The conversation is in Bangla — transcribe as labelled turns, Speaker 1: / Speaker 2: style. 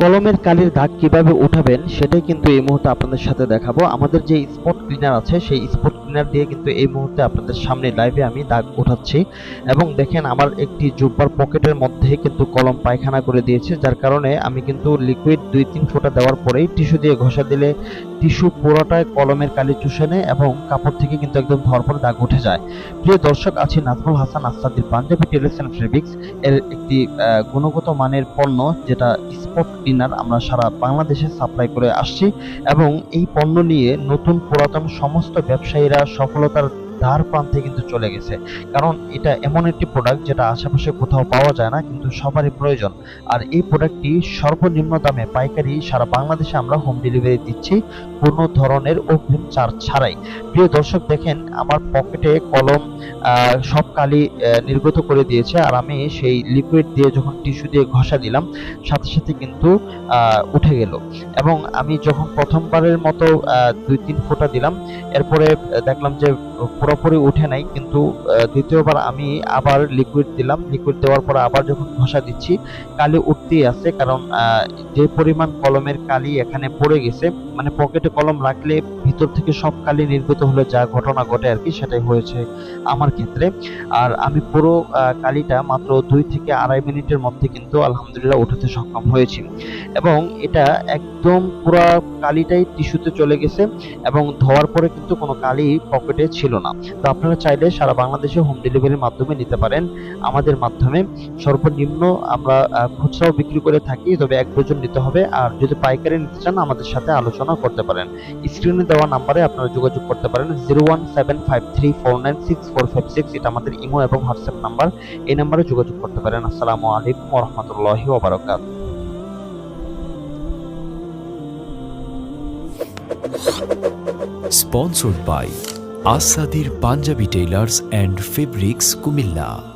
Speaker 1: কলমের কালির দাগ কীভাবে উঠাবেন, সেটাই কিন্তু এই মুহূর্তে আপনাদের সাথে দেখাবো। আমাদের যে স্পট ক্লিনার আছে, সেই স্পট ক্লিনার দিয়ে কিন্তু এই মুহূর্তে আপনাদের সামনে লাইভে আমি দাগ উঠাচ্ছি। এবং দেখেন, আমার একটি জুব্বার পকেটের মধ্যে কিন্তু কলম পায়খানা করে দিয়েছে, যার কারণে আমি কিন্তু লিকুইড দুই তিন ফোঁটা দেওয়ার পরেই টিস্যু দিয়ে ঘষা দিলে টিস্যু পুরোটায় কলমের কালি চুষে নেয় এবং কাপড় থেকে কিন্তু একদম ভরপর পরে দাগ উঠে যায়। প্রিয় দর্শক, আছে নাজমুল হাসান আসাদির পাঞ্জাবি টেলার্স অ্যান্ড ফেব্রিক্স এর একটি গুণগত মানের পণ্য যেটা স্পট ক্লিনার আমরা সারা বাংলাদেশে সাপ্লাই করে আসছি এবং এই পণ্য নিয়ে নতুন পুরাতন সমস্ত ব্যবসায়ীরা সফলতার ধার প্রান্তে কিন্তু চলে গেছে। কারণ এটা এমন একটি প্রোডাক্ট যেটা আশেপাশে কোথাও পাওয়া যায় না, কিন্তু সবারই প্রয়োজন। আর এই প্রোডাক্টটি সর্বনিম্ন দামে পাইকারি সারা বাংলাদেশে আমরা হোম ডেলিভারি দিচ্ছি কোনো ধরনের অগ্রিম চার্জ ছাড়াই। প্রিয় দর্শক, দেখেন আমার পকেটে কলম সব কালি নির্গত করে দিয়েছে। আর আমি সেই লিকুইড দিয়ে যখন টিস্যু দিয়ে ঘষা দিলাম, সাথে সাথে কিন্তু উঠে গেল। এবং আমি যখন প্রথমবারের মতো দুই তিন ফোঁটা দিলাম, এরপরে দেখলাম যে পুরোপুরি উঠে নাই, কিন্তু দ্বিতীয়বার আমি আবার লিকুইড দিলাম। লিকুইড দেওয়ার পর আবার যখন ঘষা দিচ্ছি, কালি উঠতেই আছে। কারণ যে পরিমাণ কলমের কালি এখানে পড়ে গেছে মানে পকেটে কলম রাখলে ভিতর থেকে সব কালি নির্গত হলে, যা ঘটনা ঘটে আর কি, সেটাই হয়েছে আমার ক্ষেত্রে। আর আমি পুরো কালিটা মাত্র দুই থেকে আড়াই মিনিটের মধ্যে কিন্তু আলহামদুলিল্লাহ উঠাতে সক্ষম হয়েছি। এবং এটা একদম পুরো কালিটাই টিস্যুতে চলে গেছে, এবং ধোয়ার পরে কিন্তু কোনো কালি পকেটে ছিল না। তো আপনারা চাইলে সারা বাংলাদেশে হোম ডেলিভারির মাধ্যমে নিতে পারেন। আমাদের মাধ্যমে সর্বনিম্ন আমরা খুচরাও বিক্রি করে থাকি, তবে এক ডজন নিতে হবে। আর যদি পাইকারি নিতে চান, আমাদের সাথে আলোচনা করতে পারেন। স্ক্রিনে দেওয়া নাম্বারে আপনারা যোগাযোগ করতে পারেন। Zero one seven five three four nine six four five six এটা আমাদের ইমো এবং হোয়াটসঅ্যাপ নাম্বার। এই নাম্বারে যোগাযোগ করতে পারেন। আসসালামু আলাইকুম রহমতুল্লাহি ওবরাকাত।
Speaker 2: Sponsored by আসাদির Panjabi tailors and fabrics Comilla.